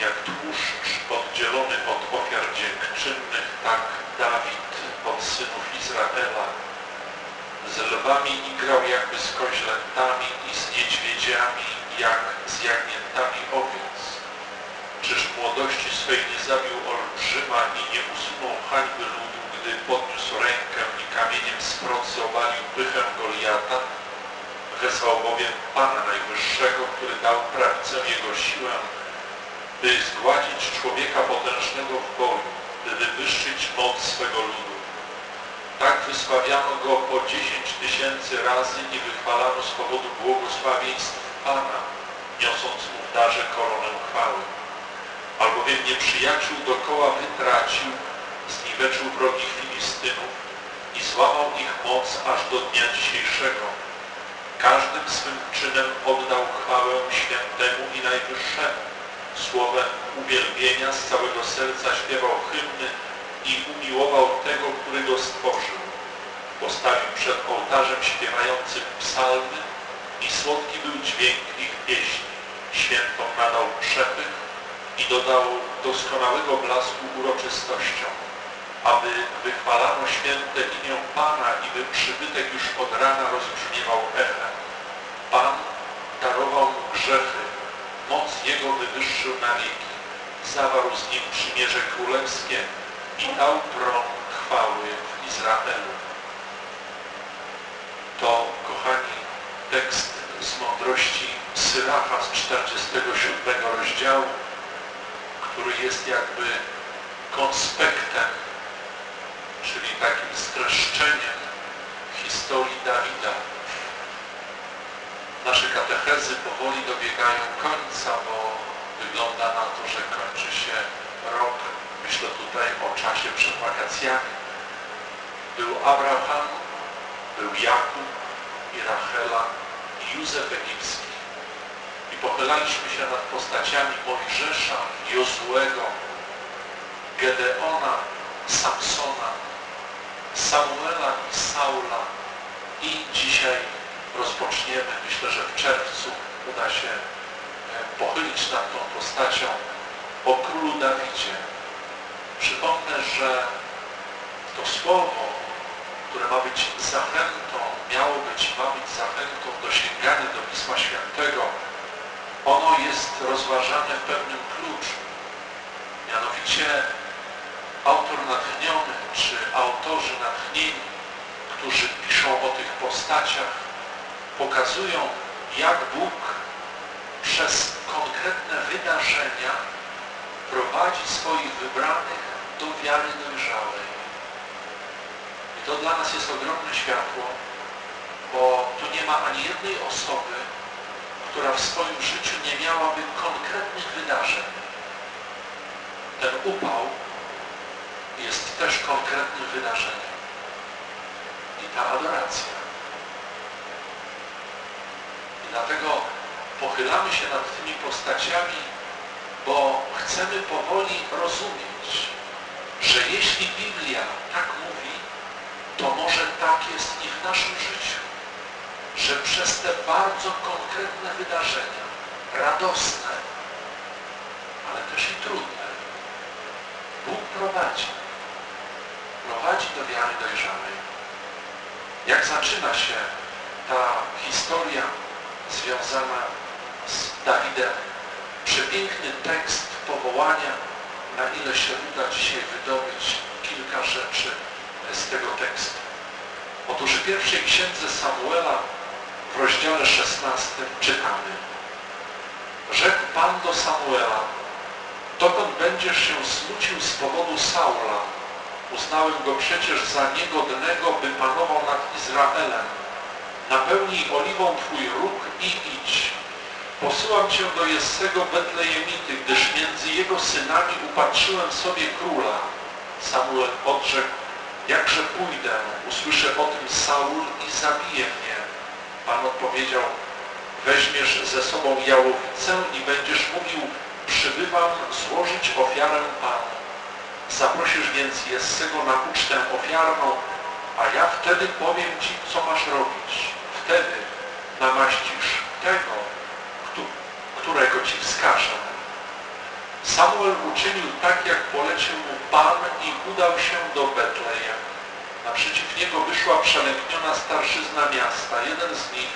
Jak tłuszcz oddzielony od ofiar dziękczynnych, tak Dawid od synów Izraela z lwami igrał jakby z koźlętami i z niedźwiedziami jak z jagniętami owiec. Czyż młodości swej nie zabił olbrzyma i nie usunął hańby ludu, gdy podniósł rękę i kamieniem z procy obalił pychę Goliata? Wezwał bowiem Pana Najwyższego, który dał prawicę jego siłę, by zgładzić człowieka potężnego w boju, by wywyższyć moc swego ludu. Tak wysławiano go po dziesięć tysięcy razy i wychwalano z powodu błogosławieństw Pana, niosąc mu w darze koronę chwały. Albowiem nieprzyjaciół dokoła wytracił, zniweczył wrogich Filistynów i złamał ich moc aż do dnia dzisiejszego. Każdym swym czynem oddał chwałę świętemu i najwyższemu. Słowem uwielbienia z całego serca śpiewał hymny i umiłował tego, który go stworzył. Postawił przed ołtarzem śpiewającym psalmy i słodki był dźwięk ich pieśni. Świętom nadał przepych i dodał doskonałego blasku uroczystością, aby wychwalano święte imię Pana i by przybytek już od rana rozbrzmiewał echem. Pan darował mu grzechy, moc Jego wywyższył na wieki, zawarł z nim przymierze królewskie i dał tron chwały w Izraelu. To, kochani, tekst z mądrości Syracha z 47 rozdziału, który jest jakby konspektem, czyli takim streszczeniem historii Dawida. Katechezy powoli dobiegają końca, bo wygląda na to, że kończy się rok. Myślę tutaj o czasie przed wakacjami. Był Abraham, był Jakub i Rachela i Józef Egipski. I pochylaliśmy się nad postaciami Mojżesza, Jozuego, Gedeona, Samsona, Samuela i Saula. I dzisiaj rozpoczniemy, myślę, że w czerwcu uda się e, pochylić nad tą postacią o królu Dawidzie. Przypomnę, że to słowo, które ma być zachętą, miało być, ma być zachętą do sięgania do Pisma Świętego, ono jest rozważane w pewnym kluczu. Mianowicie autor natchniony, czy autorzy natchnieni, którzy piszą o tych postaciach, pokazują, jak Bóg przez konkretne wydarzenia prowadzi swoich wybranych do wiary dojrzałej. I to dla nas jest ogromne światło, bo tu nie ma ani jednej osoby, która w swoim życiu nie miałaby konkretnych wydarzeń. Ten upał jest też konkretnym wydarzeniem. I ta adoracja. I dlatego pochylamy się nad tymi postaciami, bo chcemy powoli rozumieć, że jeśli Biblia tak mówi, to może tak jest i w naszym życiu, że przez te bardzo konkretne wydarzenia, radosne, ale też i trudne, Bóg prowadzi. Prowadzi do wiary dojrzałej. Jak zaczyna się ta historia związana z Dawidem, przepiękny tekst powołania, na ile się uda dzisiaj wydobyć kilka rzeczy z tego tekstu. Otóż w pierwszej księdze Samuela w rozdziale 16 czytamy Rzekł Pan do Samuela Dokąd będziesz się smucił z powodu Saula? Uznałem go przecież za niegodnego, by panował nad Izraelem. Napełnij oliwą Twój róg i idź. Posyłam Cię do Jessego Betlejemity, gdyż między jego synami upatrzyłem sobie króla. Samuel odrzekł, jakże pójdę, usłyszę o tym Saul i zabije mnie. Pan odpowiedział, weźmiesz ze sobą jałowicę i będziesz mówił, przybywam złożyć ofiarę Panu. Zaprosisz więc Jessego na ucztę ofiarną, a ja wtedy powiem Ci, co masz robić. Wtedy namaścisz tego, którego Ci wskażę. Samuel uczynił tak, jak polecił mu Pan i udał się do Betlejem. Naprzeciw niego wyszła przelękniona starszyzna miasta. Jeden z nich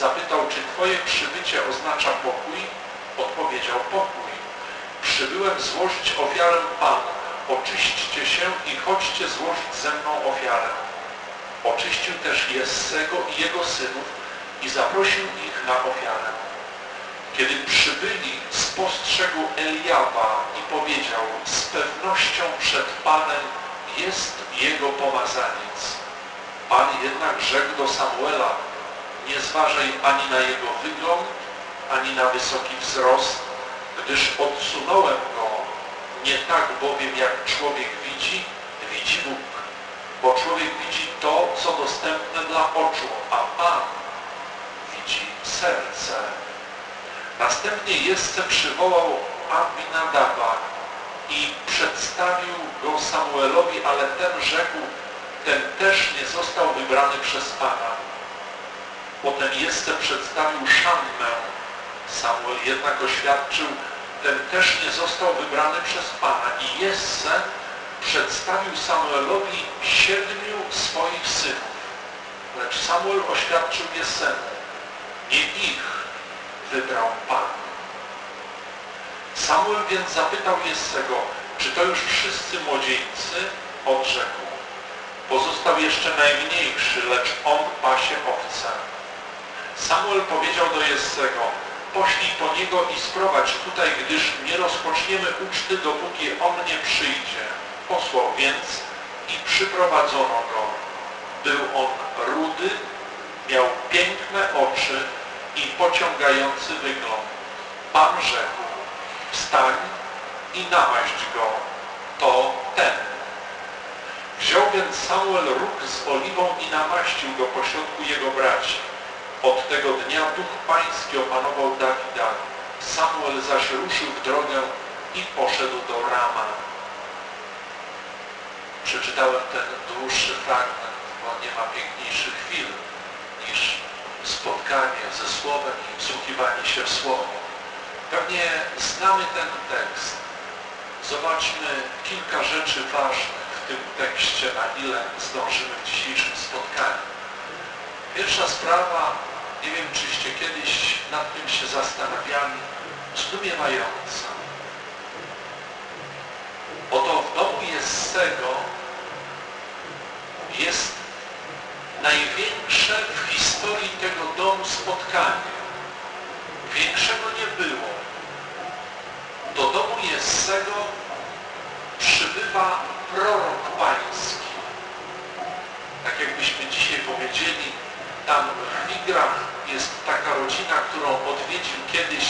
zapytał, czy twoje przybycie oznacza pokój? Odpowiedział pokój. Przybyłem złożyć ofiarę Panu. Oczyśćcie się i chodźcie złożyć ze mną ofiarę. Oczyścił też Jessego i jego synów i zaprosił ich na ofiarę. Kiedy przybyli, spostrzegł Eliaba i powiedział, z pewnością przed Panem jest jego pomazaniec. Pan jednak rzekł do Samuela, nie zważaj ani na jego wygląd, ani na wysoki wzrost, gdyż odsunąłem go, nie tak bowiem jak człowiek widzi, widzi Bóg. Bo człowiek widzi to, co dostępne dla oczu, a Pan widzi serce. Następnie Jesse przywołał Abinadaba i przedstawił go Samuelowi, ale ten rzekł, ten też nie został wybrany przez Pana. Potem Jesse przedstawił Szammę. Samuel jednak oświadczył, ten też nie został wybrany przez Pana. I Jesse przedstawił Samuelowi siedmiu swoich synów. Lecz Samuel oświadczył Jessemu, nie ich wybrał Pan. Samuel więc zapytał Jessego, czy to już wszyscy młodzieńcy? Odrzekł. Pozostał jeszcze najmniejszy, lecz on pasie owce. Samuel powiedział do Jessego, poślij po niego i sprowadź tutaj, gdyż nie rozpoczniemy uczty, dopóki on nie przyjdzie. Posłał więc i przyprowadzono go. Był on rudy, miał piękne oczy i pociągający wygląd. Pan rzekł, wstań i namaść go, to ten. Wziął więc Samuel róg z oliwą i namaścił go pośrodku jego braci. Od tego dnia duch pański opanował Dawida. Samuel zaś ruszył w drogę i poszedł do Rama. Przeczytałem ten dłuższy fragment, bo nie ma piękniejszych chwil niż spotkanie ze Słowem i wsłuchiwanie się w Słowo. Pewnie znamy ten tekst. Zobaczmy kilka rzeczy ważnych w tym tekście, na ile zdążymy w dzisiejszym spotkaniu. Pierwsza sprawa, nie wiem czyście kiedyś nad tym się zastanawiali, zdumiewająca. Oto w domu Jessego jest największe w historii tego domu spotkanie. Większego nie było. Do domu Jessego przybywa prorok pański. Tak jakbyśmy dzisiaj powiedzieli, tam w Wigrach jest taka rodzina, którą odwiedził kiedyś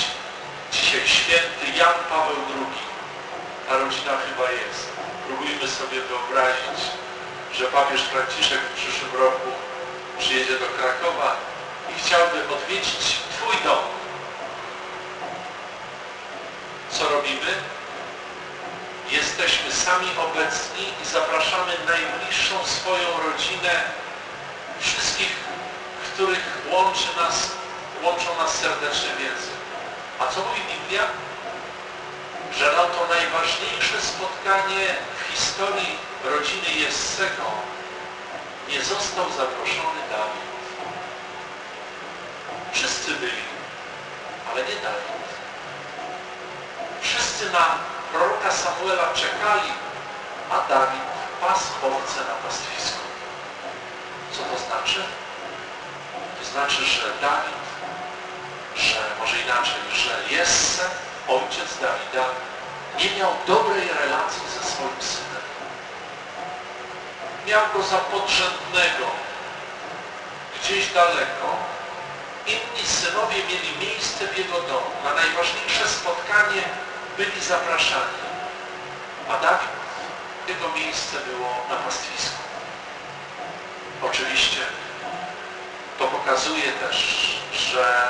dzisiaj święty Jan Paweł II. Ta rodzina chyba jest. Próbujmy sobie wyobrazić, że papież Franciszek w przyszłym roku przyjedzie do Krakowa i chciałby odwiedzić Twój dom. Co robimy? Jesteśmy sami obecni i zapraszamy najbliższą swoją rodzinę, wszystkich, których łączy nas, łączą nas serdeczne więzy. A co mówi Biblia? Że na to najważniejsze spotkanie w historii rodziny Jessego nie został zaproszony Dawid. Wszyscy byli, ale nie Dawid. Wszyscy na proroka Samuela czekali, a Dawid pas owce na pastwisku. Co to znaczy? To znaczy, że Dawid, że może inaczej, że Jesse, ojciec Dawida, nie miał dobrej relacji ze. Miał go za podrzędnego, gdzieś daleko. Inni synowie mieli miejsce w jego domu. Na najważniejsze spotkanie byli zapraszani. A Dawid, jego miejsce było na pastwisku. Oczywiście to pokazuje też, że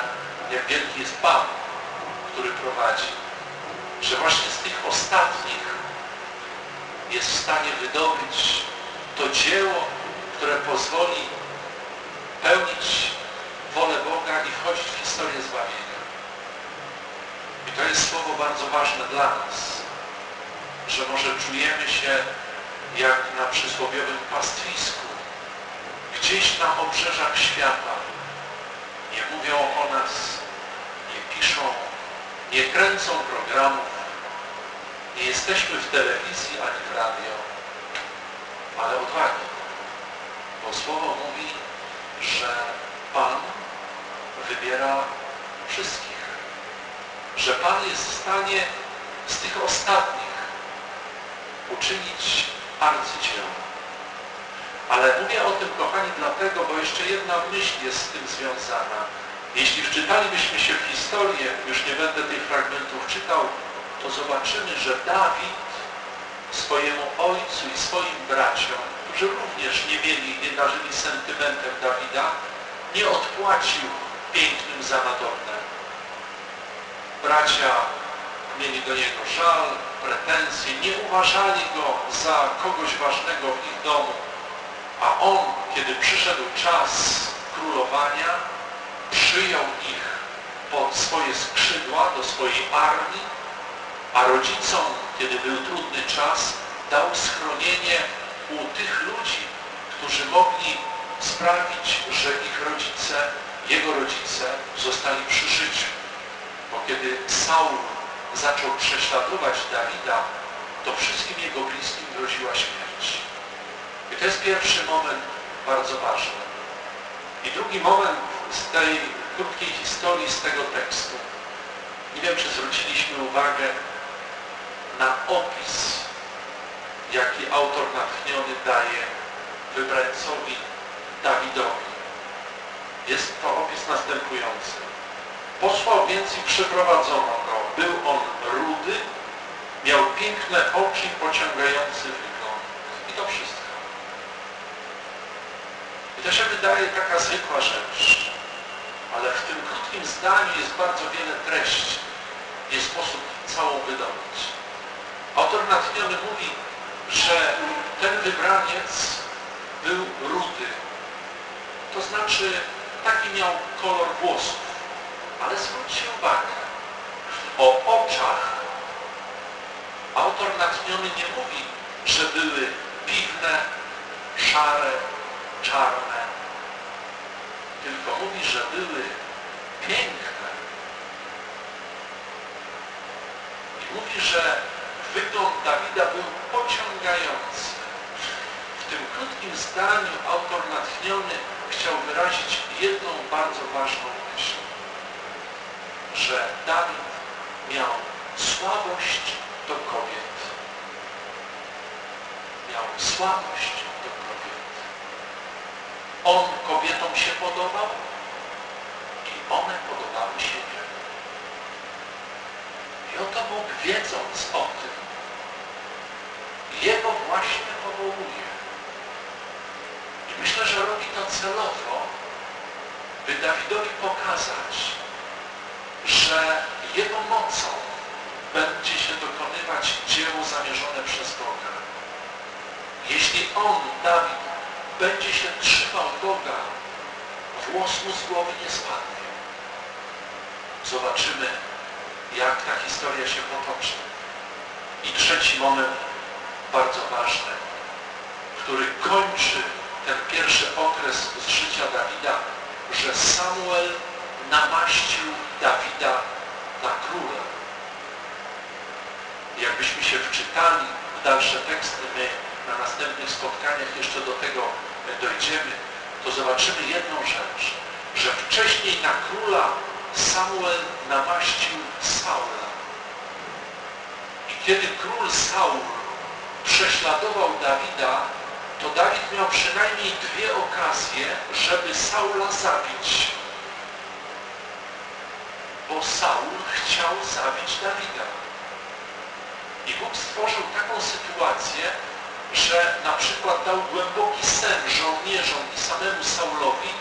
jak wielki jest Pan, który prowadzi, że właśnie z tych ostatnich jest w stanie wydobyć to dzieło, które pozwoli pełnić wolę Boga i wchodzić w historię zbawienia. I to jest słowo bardzo ważne dla nas, że może czujemy się jak na przysłowiowym pastwisku, gdzieś na obrzeżach świata. Nie mówią o nas, nie piszą, nie kręcą programów, nie jesteśmy w telewizji ani w radio, ale odwagi. Bo Słowo mówi, że Pan wybiera wszystkich. Że Pan jest w stanie z tych ostatnich uczynić arcydzieło. Ale mówię o tym, kochani, dlatego, bo jeszcze jedna myśl jest z tym związana. Jeśli wczytalibyśmy się w historię, już nie będę tych fragmentów czytał, to zobaczymy, że Dawid swojemu ojcu i swoim braciom, którzy również nie mieli, nie darzyli sentymentem Dawida, nie odpłacił pięknym za. Bracia mieli do niego żal, pretensje, nie uważali go za kogoś ważnego w ich domu. A on, kiedy przyszedł czas królowania, przyjął ich pod swoje skrzydła, do swojej armii, a rodzicom, kiedy był trudny czas, dał schronienie u tych ludzi, którzy mogli sprawić, że ich rodzice, jego rodzice zostali przy życiu. Bo kiedy Saul zaczął prześladować Dawida, to wszystkim jego bliskim groziła śmierć. I to jest pierwszy moment bardzo ważny. I drugi moment z tej krótkiej historii, z tego tekstu. Nie wiem, czy zwróciliśmy uwagę na opis, jaki autor natchniony daje wybrańcowi Dawidowi. Jest to opis następujący. Posłał więc i przyprowadzono go. Był on rudy, miał piękne oczy pociągający wygląd. I to wszystko. I to się wydaje taka zwykła rzecz, ale w tym krótkim zdaniu jest bardzo wiele treści. Nie sposób całą wydobyć. Autor natchniony mówi, że ten wybraniec był rudy. To znaczy taki miał kolor włosów. Ale zwróćcie uwagę, o oczach autor natchniony nie mówi, że były piwne, szare, czarne, tylko mówi, że były piękne. I mówi, że wygląd Dawida był pociągający. W tym krótkim zdaniu autor natchniony chciał wyrazić jedną bardzo ważną myśl, że Dawid miał słabość do kobiet. Miał słabość do kobiet. On kobietom się podobał i one podobały się jemu. I oto Bóg wiedząc o tym, Jego właśnie powołuje. Myślę, że robi to celowo, by Dawidowi pokazać, że Jego mocą będzie się dokonywać dzieło zamierzone przez Boga. Jeśli On, Dawid, będzie się trzymał Boga, włos mu z głowy nie spadnie. Zobaczymy, jak ta historia się potoczy. I trzeci moment, bardzo ważny, który kończy ten pierwszy okres z życia Dawida, że Samuel namaścił Dawida na króla. Jakbyśmy się wczytali w dalsze teksty, my na następnych spotkaniach jeszcze do tego dojdziemy, to zobaczymy jedną rzecz, że wcześniej na króla Samuel namaścił Saula. I kiedy król Saul prześladował Dawida, to Dawid miał przynajmniej dwie okazje, żeby Saula zabić. Bo Saul chciał zabić Dawida. I Bóg stworzył taką sytuację, że na przykład dał głęboki sen żołnierzom i samemu Saulowi,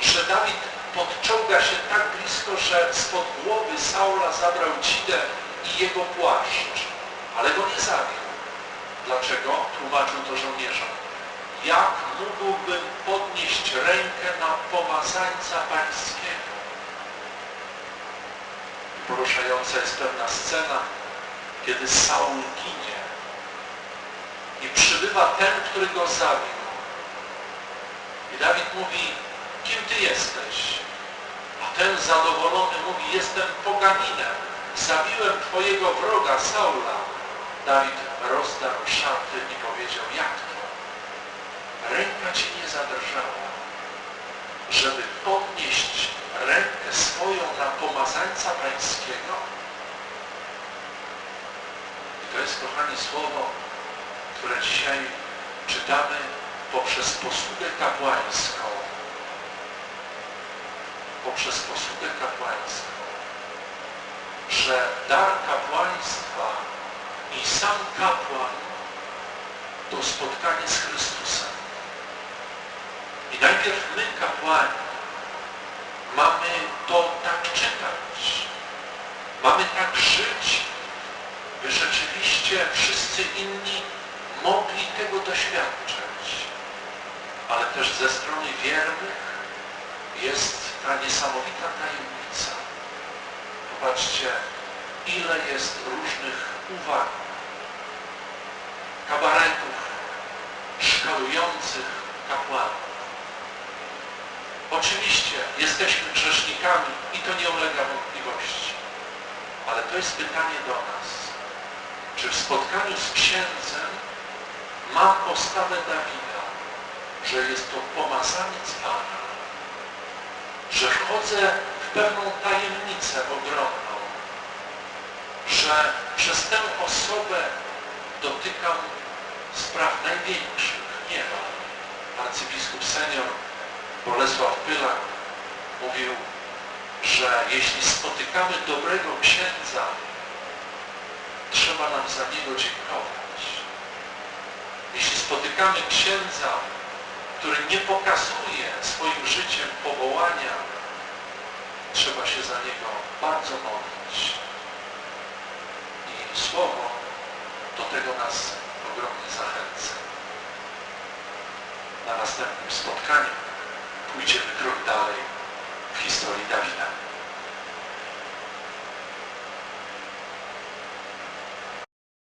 że Dawid podczołga się tak blisko, że spod głowy Saula zabrał dzidę i jego płaszcz, ale go nie zabił. Dlaczego? Tłumaczył to żołnierzom. Jak mógłbym podnieść rękę na pomazańca pańskiego? Poruszająca jest pewna scena, kiedy Saul ginie i przybywa ten, który go zabił. I Dawid mówi, kim ty jesteś? A ten zadowolony mówi, jestem poganinem. Zabiłem twojego wroga Saula. Dawid rozdarł szaty i powiedział, jak to? Ręka ci nie zadrżała, żeby podnieść rękę swoją na pomazańca pańskiego? I to jest, kochani, słowo, które dzisiaj czytamy poprzez posługę kapłańską. Poprzez posługę kapłańską. Że dar kapłaństwa i sam kapłan to spotkanie z Chrystusem. I najpierw my, kapłani, mamy to tak czytać. Mamy tak żyć, by rzeczywiście wszyscy inni mogli tego doświadczyć. Ale też ze strony wiernych jest ta niesamowita tajemnica. Popatrzcie, ile jest różnych uwag, kabaretów szkalujących kapłanów. Oczywiście jesteśmy grzesznikami i to nie ulega wątpliwości. Ale to jest pytanie do nas. Czy w spotkaniu z księdzem mam postawę Dawida, że jest to pomazaniec Pana, że wchodzę w pewną tajemnicę ogromną, że przez tę osobę dotykam spraw największych nieba. Arcybiskup senior Bolesław Pylak mówił, że jeśli spotykamy dobrego księdza, trzeba nam za niego dziękować. Jeśli spotykamy księdza, który nie pokazuje swoim życiem powołania, trzeba się za niego bardzo modlić. I słowo do tego nas ogromnie zachęca. Na następnym spotkaniu pójdziemy krok dalej w historii Dawida.